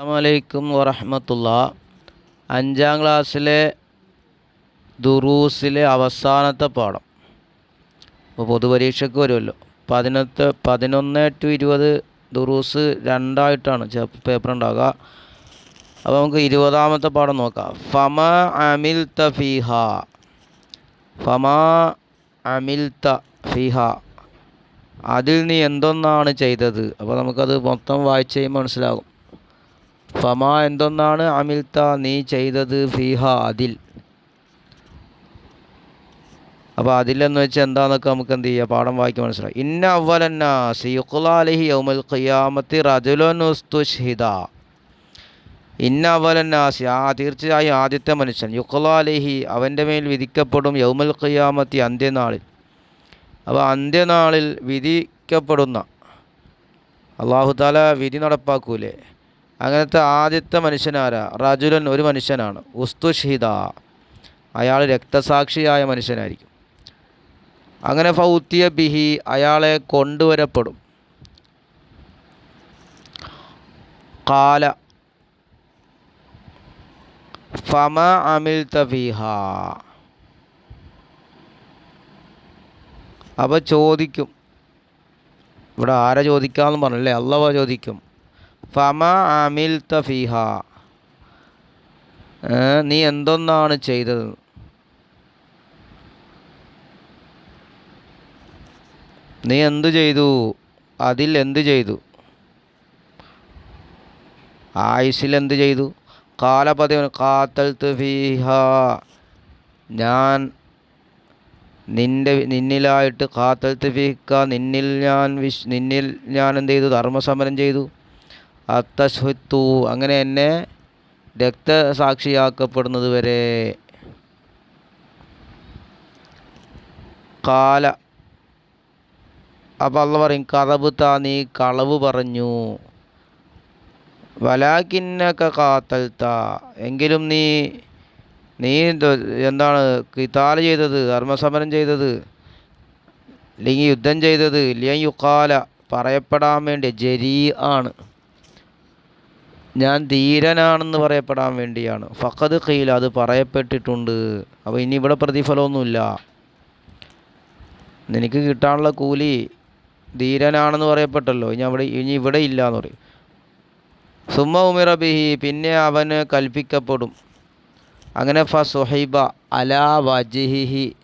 അസ്സാമലൈക്കും വറഹമത്തുള്ള. അഞ്ചാം ക്ലാസ്സിലെ ദുറൂസിലെ അവസാനത്തെ പാഠം. ഇപ്പോൾ പൊതുപരീക്ഷയ്ക്ക് വരുമല്ലോ. പതിനൊത്ത് പതിനൊന്ന് ടു ഇരുപത് ദുറൂസ് രണ്ടായിട്ടാണ് പേപ്പർ ഉണ്ടാകുക അപ്പോൾ നമുക്ക് ഇരുപതാമത്തെ പാഠം നോക്കാം. ഫമ അമിൽ ഫീഹ. ഫമ അമിൽ ഫീഹ. അതിൽ നീ എന്തൊന്നാണ് ചെയ്തത്? അപ്പോൾ നമുക്കത് മൊത്തം വായിച്ച് കഴിയുമ്പോൾ മനസ്സിലാകും. ഫമ എന്തൊന്നാണ് അമിൽത്ത നീ ചെയ്തത് ഫീഹ അതിൽ? അപ്പോൾ അതിലെന്ന് വെച്ചാൽ എന്താണെന്നൊക്കെ നമുക്ക് എന്ത് ചെയ്യുക പാഠം വായിക്കാൻ മനസ്സിലാവും ഇന്ന അവലന്ന യൗമുൽ ഖിയാമത്തി റജുലുസ്തുഷ്ഹിദ ഇന്ന അവലന്നാസി ആ തീർച്ചയായും ആദ്യത്തെ മനുഷ്യൻ. യുഖുലാലിഹി അവന്റെ മേൽ വിധിക്കപ്പെടും യൗമൽ ഖിയാമത്തി അന്ത്യനാളിൽ. അപ്പോൾ അന്ത്യനാളിൽ വിധിക്കപ്പെടുന്ന അള്ളാഹു താല വിധി നടപ്പാക്കൂലേ? അങ്ങനത്തെ ആദ്യത്തെ മനുഷ്യനാരാ? റജുലൻ ഒരു മനുഷ്യനാണ്. ഉസ്തുഷിത അയാൾ രക്തസാക്ഷിയായ മനുഷ്യനായിരിക്കും. അങ്ങനെ ഫൗത്തിയ ബിഹി അയാളെ കൊണ്ടുവരപ്പെടും. കാല. ഫമ അമിൽ തഫീഹ അപ്പോൾ ചോദിക്കും. ഇവിടെ ആരെ ചോദിക്കാമെന്ന് പറഞ്ഞല്ലേ? അള്ളവ ചോദിക്കും. ഫമ അമിൽ തഫീഹ നീ എന്തൊന്നാണ് ചെയ്തത്? നീ എന്തു ചെയ്തു? അതിൽ എന്തു ചെയ്തു? ആയുസിൽ എന്ത് ചെയ്തു? കാലപതിവൻ കാത്തൽ തുഫീഹ ഞാൻ നിന്റെ നിന്നിലായിട്ട് കാത്തൽ തുഫീഹ നിന്നിൽ ഞാൻ വിശ് നിന്നിൽ ഞാൻ എന്ത് ചെയ്തു? ധർമ്മസമരം ചെയ്തു. അത്തസ്ഹത്തു അങ്ങനെ എന്നെ രക്തസാക്ഷിയാക്കപ്പെടുന്നത് വരെ കാല. അപ്പം അള്ള പറയും കറബുത്ത നീ കളവ് പറഞ്ഞു. വലാക്കിന്നൊക്കെ കാത്തൽത്ത എങ്കിലും നീ നീ എന്താണ് കിതാൽ ചെയ്തത് ധർമ്മസമരം ചെയ്തത് അല്ലെങ്കിൽ യുദ്ധം ചെയ്തത് ഇല്ലെങ്കിൽ യുക്കാല പറയപ്പെടാൻ വേണ്ടി ജരീ ആണ്. ഞാൻ ധീരനാണെന്ന് പറയപ്പെടാൻ വേണ്ടിയാണ്. ഫഖദ് ഖീല അത് പറയപ്പെട്ടിട്ടുണ്ട്. അപ്പോൾ ഇനി ഇവിടെ പ്രതിഫലമൊന്നുമില്ല. നിനക്ക് കിട്ടാനുള്ള കൂലി ധീരനാണെന്ന് പറയപ്പെട്ടല്ലോ. ഇനി അവിടെ ഇനി ഇവിടെ ഇല്ല എന്ന് പറയും. സുമ ഉമിറ ബിഹി പിന്നെ അവന് കൽപ്പിക്കപ്പെടും. അങ്ങനെ ഫ സുഹൈബ അലാ വജിഹിഹി.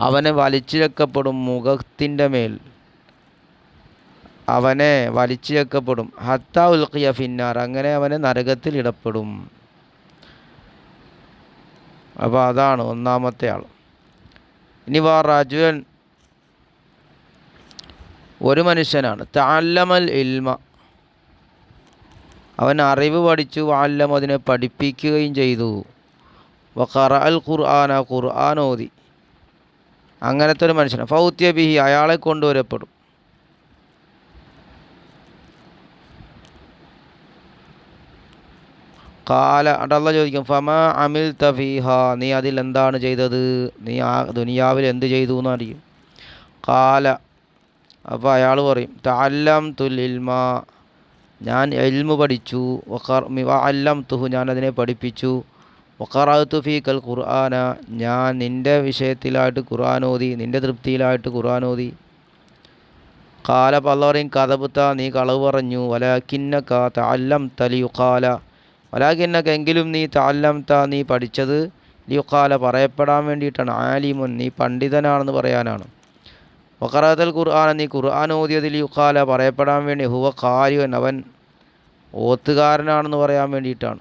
അവനെ വലിച്ചിഴക്കപ്പെടും മുഖത്തിന്റെ മേൽ. അവനെ വലിച്ചു വെക്കപ്പെടും ഹത്ത ഉൽക്കിയ ഫിന്നാർ. അങ്ങനെ അവനെ നരകത്തിൽ ഇടപ്പെടും. അപ്പോൾ അതാണ് ഒന്നാമത്തെ ആൾ ഇനി വാ രാജുവൻ. ഒരു മനുഷ്യനാണ്. താല്ലമൽ ഇൽമ. അവൻ അറിവ് പഠിച്ചു വാല്ലം അതിനെ പഠിപ്പിക്കുകയും ചെയ്തു. വഖറ അൽ ഖുർആന ഖുർആൻ ഓതി. അങ്ങനത്തെ ഒരു മനുഷ്യനാണ്. ഫൗത്യ ബിഹി അയാളെ കൊണ്ടുവരപ്പെടും കാല അടല്ല ചോദിക്കും ഫമ അമിൽ തഫീഹ നീ അതിൽ എന്താണ് ചെയ്തത്? നീ ആ ദുനിയാവിൽ എന്ത് ചെയ്തു എന്നറിയും കാല അപ്പോൾ അയാൾ പറയും തല്ലം ഇൽമ ഞാൻ എൽമു പഠിച്ചു അല്ലം തുഹു ഞാൻ അതിനെ പഠിപ്പിച്ചു. വക്കറാത്തു ഫീക്കൽ ഖുർആന ഞാൻ നിന്റെ വിഷയത്തിലായിട്ട് ഖുർആൻ ഓതി നിന്റെ തൃപ്തിയിലായിട്ട് ഖുർആൻ ഓതി. കാല പല്ലവരെയും കഥപുത്ത നീ കളവ് പറഞ്ഞു വലക്കിന്നക്ക തല്ലം തലിയു വലാകിന്നക്ക എങ്കിലും നീ താല്ലം നീ പഠിച്ചത് ലിയുക്കാല പറയപ്പെടാൻ വേണ്ടിയിട്ടാണ്. ആലിമുൻ നീ പണ്ഡിതനാണെന്ന് പറയാനാണ്. വഖറാത്തൽ ഖുർആൻ നീ ഖുർആൻ ഓതിയത് ലിയുക്കാല പറയപ്പെടാൻ വേണ്ടി. ഹുവ കാരിവൻ അവൻ ഓത്തുകാരനാണെന്ന് പറയാൻ വേണ്ടിയിട്ടാണ്.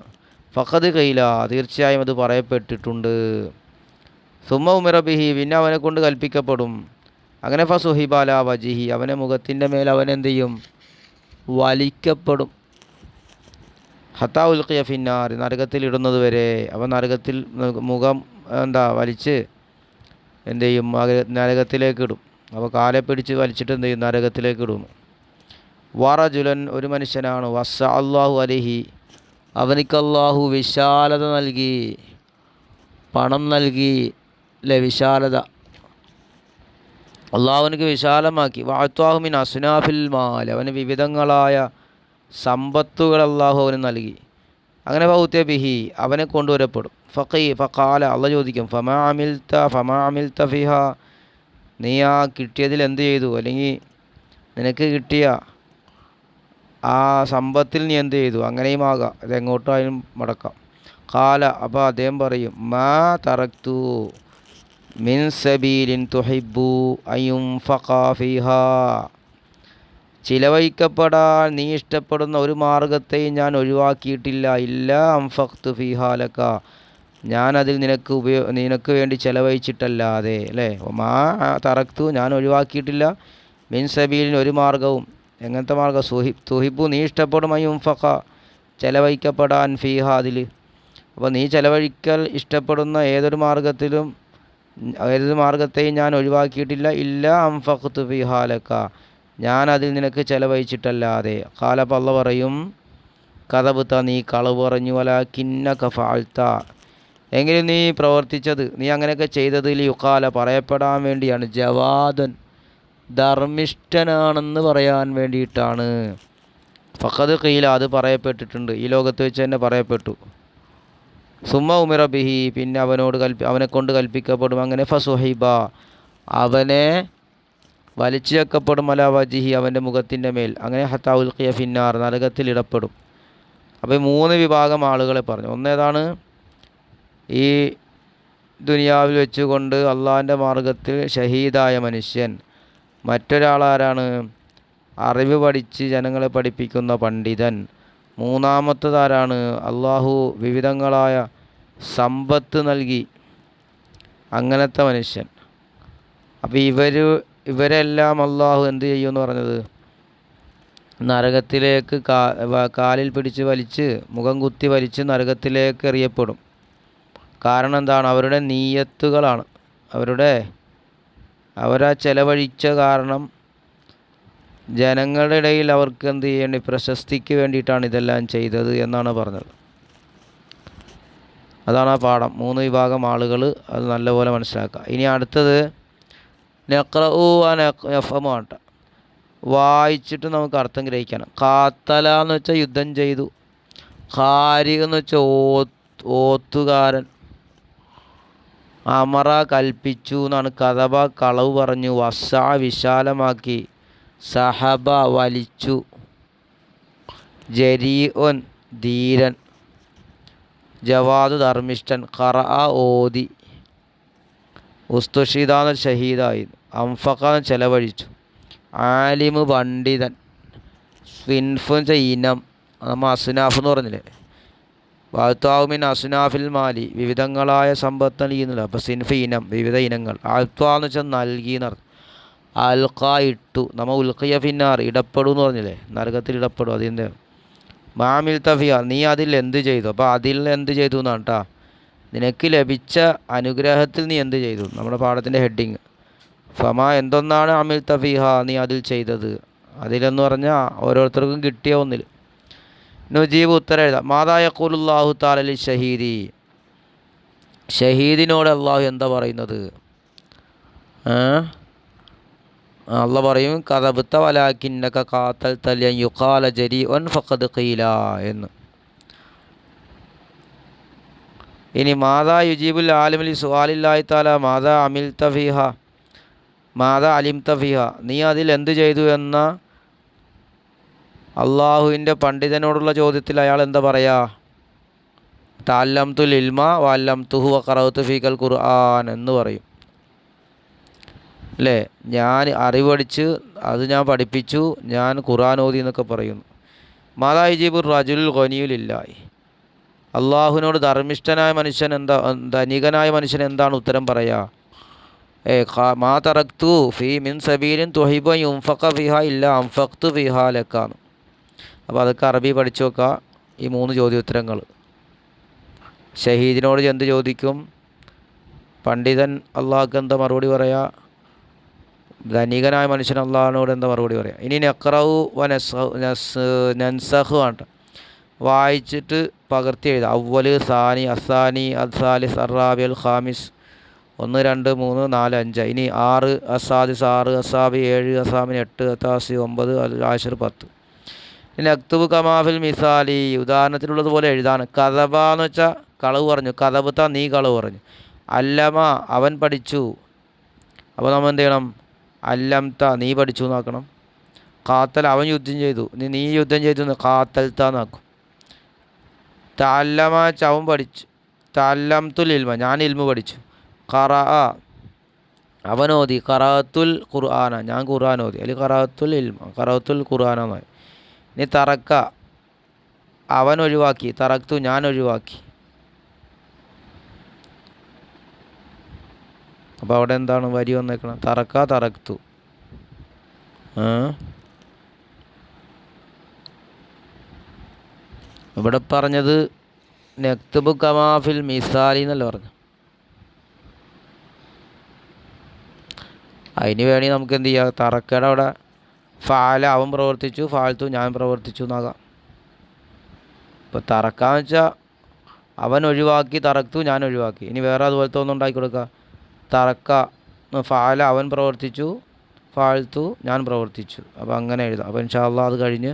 ഫഖദ് കയ്യില തീർച്ചയായും അത് പറയപ്പെട്ടിട്ടുണ്ട്. സുമ ഉമിറബിഹി പിന്നെ അവനെ കൊണ്ട് കൽപ്പിക്കപ്പെടും. അങ്ങനെ ഫസുഹിബാല വജിഹി അവനെ മുഖത്തിന്റെ മേൽ അവൻ എന്ത് ചെയ്യും? വലിക്കപ്പെടും. ഹത്താ ഉൽക്കിയ ഫിന്നാർ നരകത്തിൽ ഇടുന്നത് വരെ അവൻ നരകത്തിൽ മുഖം എന്താ വലിച്ച് എന്ത് ചെയ്യും? നരകത്തിലേക്ക് ഇടും. അപ്പോൾ കാലെ പിടിച്ച് വലിച്ചിട്ട് എന്ത് ചെയ്യും? നരകത്തിലേക്ക് ഇടുന്നു വറജുലൻ ഒരു മനുഷ്യനാണ്. വസ അള്ളാഹു അലഹി. അവനിക്ക് അള്ളാഹു വിശാലത നൽകി പണം നൽകി അല്ലെ വിശാലത. അള്ളാഹുവിനക്ക് വിശാലമാക്കി. വാത്വാഹുമിൻ അസുനാഫിൽ മാൽ. അവന് വിവിധങ്ങളായ സമ്പത്തുകൾ അള്ളാഹു അവന് നൽകി. അങ്ങനെ ഫൗത്യ ബിഹി അവനെ കൊണ്ടുവരപ്പെടും. ഫഖീ ഫക്കാല അള്ള ചോദിക്കും ഫമാ അമിൽത്ത ഫമാ അമിൽത്ത ഫിഹ? നീ ആ കിട്ടിയതിൽ എന്ത് ചെയ്തു? അല്ലെങ്കിൽ നിനക്ക് കിട്ടിയ ആ സമ്പത്തിൽ നീ എന്ത് ചെയ്തു? അങ്ങനെയും ആകാം ഇതെങ്ങോട്ടായാലും മടക്കാം. കാല അപ്പോൾ അദ്ദേഹം പറയും മാ തറക്തു മിൻ സബീലിൻ തുഹിബു അയും ഫിഹ. ചിലവഴിക്കപ്പെടാൻ നീ ഇഷ്ടപ്പെടുന്ന ഒരു മാർഗത്തെയും ഞാൻ ഒഴിവാക്കിയിട്ടില്ല. ഇല്ല അംഫഖ്തു ഫിഹാലക്ക ഞാൻ അതിൽ നിനക്ക് ഉപയോ നിനക്ക് വേണ്ടി ചിലവഴിച്ചിട്ടല്ലാതെ അല്ലേ? മാ തറക്തു ഞാൻ ഒഴിവാക്കിയിട്ടില്ല. മിൻ സബീലിന് ഒരു മാർഗവും എങ്ങനത്തെ മാർഗം സുഹി തുഹിബു നീ ഇഷ്ടപ്പെടും അയ്യും ഫഖ ചിലവഴിക്കപ്പെടാൻ ഫീഹ അതിൽ. അപ്പോൾ നീ ചിലവഴിക്കൽ ഇഷ്ടപ്പെടുന്ന ഏതൊരു മാർഗത്തിലും ഏതൊരു മാർഗത്തെയും ഞാൻ ഒഴിവാക്കിയിട്ടില്ല. ഇല്ല അംഫഖ്തു ഫിഹാലക്ക ഞാൻ അതിൽ നിനക്ക് ചെലവഴിച്ചിട്ടല്ലാതെ. കാലപ്പ പറയും കഥപുത്ത നീ കളവ് പറഞ്ഞു വല കിന്ന കഫാഴ്ത്ത എങ്കിലും നീ പ്രവർത്തിച്ചത് നീ അങ്ങനെയൊക്കെ ചെയ്തതിൽ യുക്കാല പറയപ്പെടാൻ വേണ്ടിയാണ്. ജവാദൻ ധർമ്മിഷ്ഠനാണെന്ന് പറയാൻ വേണ്ടിയിട്ടാണ്. ഫഖദ് കീല അത് പറയപ്പെട്ടിട്ടുണ്ട്. ഈ ലോകത്ത് വെച്ച് തന്നെ പറയപ്പെട്ടു. സുമ ഉമിറ ബിഹി പിന്നെ അവനോട് കൽപ്പി അവനെ കൊണ്ട് കൽപ്പിക്കപ്പെടും. അങ്ങനെ ഫസുഹൈബ അവനെ വലിച്ചു വെക്കപ്പെടും അല വജിഹി അവന്റെ മുഖത്തിന്റെ മേൽ. അങ്ങനെ ഹത്താ ഉൽക്കിയ ഫിന്നാർ നരകത്തിൽ ഇടപെടും അപ്പോൾ മൂന്ന് വിഭാഗം ആളുകളെ പറഞ്ഞു. ഒന്നേതാണ് ഈ ദുനിയാവിൽ വെച്ചുകൊണ്ട് അള്ളാഹിന്റെ മാർഗത്തിൽ ഷഹീദായ മനുഷ്യൻ. മറ്റൊരാളാരാണ്? അറിവ് പഠിച്ച് ജനങ്ങളെ പഠിപ്പിക്കുന്ന പണ്ഡിതൻ. മൂന്നാമത്തതാരാണ്? അള്ളാഹു വിവിധങ്ങളായ സമ്പത്ത് നൽകി. അങ്ങനത്തെ മനുഷ്യൻ. അപ്പോൾ ഇവർ ഇവരെല്ലാം അള്ളാഹു എന്ത് ചെയ്യുമെന്ന് പറഞ്ഞത്? നരകത്തിലേക്ക് കാലിൽ പിടിച്ച് വലിച്ച് മുഖം കുത്തി വലിച്ച് നരകത്തിലേക്ക് എറിയപ്പെടും. കാരണം എന്താണ്? അവരുടെ നീയത്തുകളാണ്. അവരുടെ അവരാ ചെലവഴിച്ച കാരണം ജനങ്ങളുടെ ഇടയിൽ അവർക്ക് എന്ത് ചെയ്യേണ്ടി പ്രശസ്തിക്ക് വേണ്ടിയിട്ടാണ് ഇതെല്ലാം ചെയ്തത് എന്നാണ് പറഞ്ഞത്. അതാണ് ആ പാഠം. മൂന്ന് വിഭാഗം ആളുകൾ അത് നല്ലപോലെ മനസ്സിലാക്കുക. ഇനി അടുത്തത് നെക്രഊ എഫമാണ് വായിച്ചിട്ട് നമുക്ക് അർത്ഥം ഗ്രഹിക്കണം. കാത്തല എന്ന് വെച്ചാൽ യുദ്ധം ചെയ്തു. ഹാരി എന്ന് വെച്ചാൽ ഓത്തുകാരൻ. അമറ കൽപ്പിച്ചു എന്നാണ് കഥബ കളവ് പറഞ്ഞു. വസ വിശാലമാക്കി. സഹബ വലിച്ചു. ജരീഒൻ ധീരൻ. ജവാദ് ധർമ്മിഷ്ഠൻ. ഖറ ഓതി. ഉസ്തുഷിദാന്ന് ഷഹീദായി. അംഫഖാന്ന് ചെലവഴിച്ചു. ആലിമ് പണ്ഡിതൻ. സ്വിൻഫു എന്ന് വെച്ചാൽ ഇനം നമ്മൾ അസുനാഫ് എന്ന് പറഞ്ഞില്ലേ? വാത്താവുമിൻ അസുനാഫിൽ മാലി. വിവിധങ്ങളായ സമ്പത്ത് നൽകിയെന്നില്ല അപ്പോൾ സിൻഫ് ഇനം വിവിധ ഇനങ്ങൾ. ആത്വാ എന്ന് വെച്ചാൽ നൽകി എന്നർത്ഥം അൽക്ക ഇട്ടു. നമ്മ ഉൽക്കയ ഫിന്നാർ ഇടപെടും എന്ന് പറഞ്ഞില്ലേ? നരകത്തിൽ ഇടപെടും അതിന്റെ മാമിൽ തഫിയ നീ അതിൽ എന്ത് ചെയ്തു? അപ്പോൾ അതിൽ എന്ത് ചെയ്തു എന്നാണ് കേട്ടോ നിനക്ക് ലഭിച്ച അനുഗ്രഹത്തിൽ നീ എന്ത് ചെയ്തു? നമ്മുടെ പാഠത്തിന്റെ ഹെഡിങ്. ഫമ എന്തൊന്നാണ് അമിൽ തഫീഹ നീ അതിൽ ചെയ്തത്? അതിലെന്ന് പറഞ്ഞാൽ ഓരോരുത്തർക്കും കിട്ടിയ ഒന്നിൽ നുജീബ് ഉത്തരം എഴുതാം. മാതായ യക്കൂലുല്ലാഹു താലലി ഷഹീദി. ഷഹീദിനോട് അള്ളാഹു എന്താ പറയുന്നത്? അള്ള പറയും കഥബുത്ത വലാക്കിന്നക കാത്തൽ തല്യൻ യുക്കാല ജരി ഒൻ ഫഖദ് ഖീല എന്ന്. ഇനി മാതാ യുജീബുൽ ആലിമലി സുഹാലില്ലായി താല മാതാ അമിൽ തഫീഹ മാതാ അലിം തഫീഹ നീ അതിൽ എന്ത് ചെയ്തു എന്ന അള്ളാഹുവിന്റെ പണ്ഡിതനോടുള്ള ചോദ്യത്തിൽ അയാൾ എന്താ പറയാ? താല്ലം തുൽ ഇൽമ വാല്ലം തുഹു വറൗത്ത് ഫീക്കൽ ഖുർആൻ എന്ന് പറയും. അല്ലേ? ഞാൻ അറിവടിച്ച് അത് ഞാൻ പഠിപ്പിച്ചു ഞാൻ ഖുർആൻ ഓതി എന്നൊക്കെ പറയുന്നു. മാതാ യുജീബുർ റജുൽ ഖനിയുലില്ലായി അള്ളാഹുവിനോട് ധർമ്മിഷ്ഠനായ മനുഷ്യൻ എന്താ ധനികനായ മനുഷ്യൻ എന്താണ് ഉത്തരം പറയുക ഏ മാ തറക്തു ഫി മിൻ സബീലിൻ തുഹിബ യുംഫക്ക ഫിഹ ഇല്ല അംഫക്തു ഫിഹ ലക്കാന്ന് അപ്പോൾ അതൊക്കെ അറബി പഠിച്ചു വെക്കുക ഈ മൂന്ന് ചോദ്യോത്തരങ്ങൾ. ഷഹീദിനോട് എന്ത് ചോദിക്കും പണ്ഡിതൻ അള്ളാഹ്ക്ക് എന്താ മറുപടി പറയാ? ധനികനായ മനുഷ്യൻ അള്ളാഹിനോട് എന്താ മറുപടി പറയാ? ഇനി നെക്റവു വ നസ് നൻസഹു ആണ് വായിച്ചിട്ട് പകർത്തി എഴുതാം. അവൽ സാനി അസാനി അസാലിസ് അറാബി അൽ ഖാമിസ്. ഒന്ന് രണ്ട് മൂന്ന് നാല് അഞ്ച്. ഇനി ആറ് അസാദിസ് ആറ് അസാബി ഏഴ് അസാമിന് എട്ട് അത്താസി ഒമ്പത് ആശർ പത്ത്. ഇനി അക്തുബ് കമാഫിൽ മിസാലി. ഉദാഹരണത്തിലുള്ളതുപോലെ എഴുതാണ്. കഥബ എന്ന് വെച്ചാൽ കളവ് പറഞ്ഞു. കഥബത്ത നീ കളവ് പറഞ്ഞു. അല്ലമ അവൻ പഠിച്ചു. അപ്പോൾ നമ്മൾ എന്ത് ചെയ്യണം അല്ലംത നീ പഠിച്ചു എന്നാക്കണം. കാത്തൽ അവൻ യുദ്ധം ചെയ്തു. നീ നീ യുദ്ധം ചെയ്തു കാത്തൽത്ത എന്നാക്കും. താല്ലമ ചവൻ പഠിച്ചു. തല്ലംതുൽ ഇൽമ ഞാൻ ഇൽമു പഠിച്ചു. കറ അവൻ ഓതി. കറാത്തുൽ ഖുർആന ഞാൻ ഖുർആൻ ഓതി. അല്ലെങ്കിൽ കറാത്തുൽ ഇൽമ കറാത്തുൽ ഖുർആാനായി ഇനി തറക്ക അവൻ ഒഴിവാക്കി. തറക്തു ഞാൻ ഒഴിവാക്കി. അപ്പോൾ അവിടെ എന്താണ്? വരി വന്നേക്കണം തറക്ക തറക്തു ആ ഇവിടെ പറഞ്ഞത് നെക്തുബ് കമാഫിൽ മിസാലി എന്നല്ല പറഞ്ഞു അതിന് വേണി നമുക്ക് എന്ത് ചെയ്യാം? തറക്കയുടെ അവിടെ ഫാല അവൻ പ്രവർത്തിച്ചു ഫാൽത്തു ഞാൻ പ്രവർത്തിച്ചു എന്നാകാം. ഇപ്പോൾ തറക്കാന്ന് വെച്ചാൽ അവൻ ഒഴിവാക്കി തറക്തു ഞാൻ ഒഴിവാക്കി. ഇനി വേറെ അതുപോലത്തെ ഒന്നും ഉണ്ടാക്കി കൊടുക്കുക തറക്ക ഫാല അവൻ പ്രവർത്തിച്ചു ഫാൽത്തു ഞാൻ പ്രവർത്തിച്ചു. അപ്പോൾ അങ്ങനെ എഴുതാം. അപ്പോൾ ഇൻഷാല്ല അത് കഴിഞ്ഞ്